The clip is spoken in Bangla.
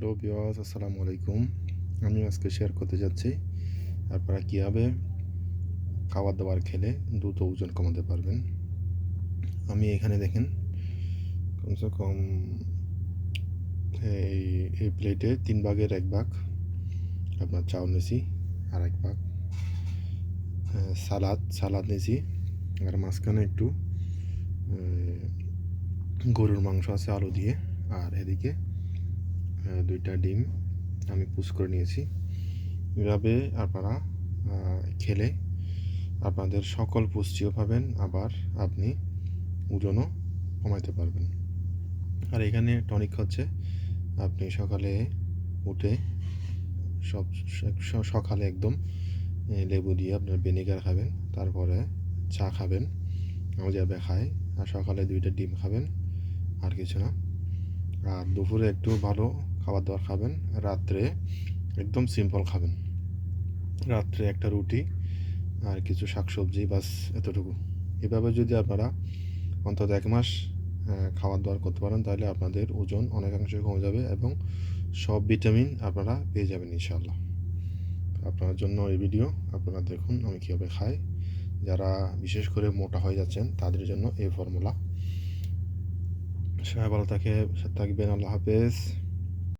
হ্যালো বিওয়াজ আসসালামু আলাইকুম। আমি আজকে শেয়ার করতে যাচ্ছি। আপনারা কীভাবে খাবার দাবার খেলে দ্রুত ওজন কমাতে পারবেন? আমি এখানে দেখেন, কমসে কম এই এই প্লেটে তিন ভাগের এক ভাগ আপনার চাউল নিয়েছি আর এক ভাগ সালাদ সালাদ নিয়েছি আর মাঝখানে একটু গরুর মাংস আছে আলু দিয়ে আর এদিকে দুইটা ডিম আমি পুষ করে নিয়েছি। এভাবে আপনারা খেলে আপনাদের সকল পুষ্টিও পাবেন, আবার আপনি ওজনও কমাইতে পারবেন। আর এখানে টনিক হচ্ছে, আপনি সকালে উঠে সব সকালে একদম লেবু দিয়ে আপনার ভিনেগার খাবেন, তারপরে চা খাবেন, আমি যাবে খাই, আর সকালে দুইটা ডিম খাবেন, আর কিছু না। আর দুপুরে একটু ভালো খাবার দাবার খাবেন। রাত্রে একদম সিম্পল খাবেন। রাত্রে একটা রুটি আর কিছু শাকসবজি বাস এতটুকু। এভাবে যদি আপনারা অন্তত এক মাস খাবার দাবার করতে পারেন, তাহলে আপনাদের ওজন অনেকাংশে কমে যাবে এবং সব ভিটামিন আপনারা পেয়ে যাবেন ইনশাল্লাহ আপনার জন্য এই ভিডিও আপনারা দেখুন আমি কীভাবে খাই। যারা বিশেষ করে মোটা হয়ে যাচ্ছেন, তাদের জন্য এই ফর্মুলা সবাই ভালো থাকে থাকবেন, আল্লাহ হাফেজ।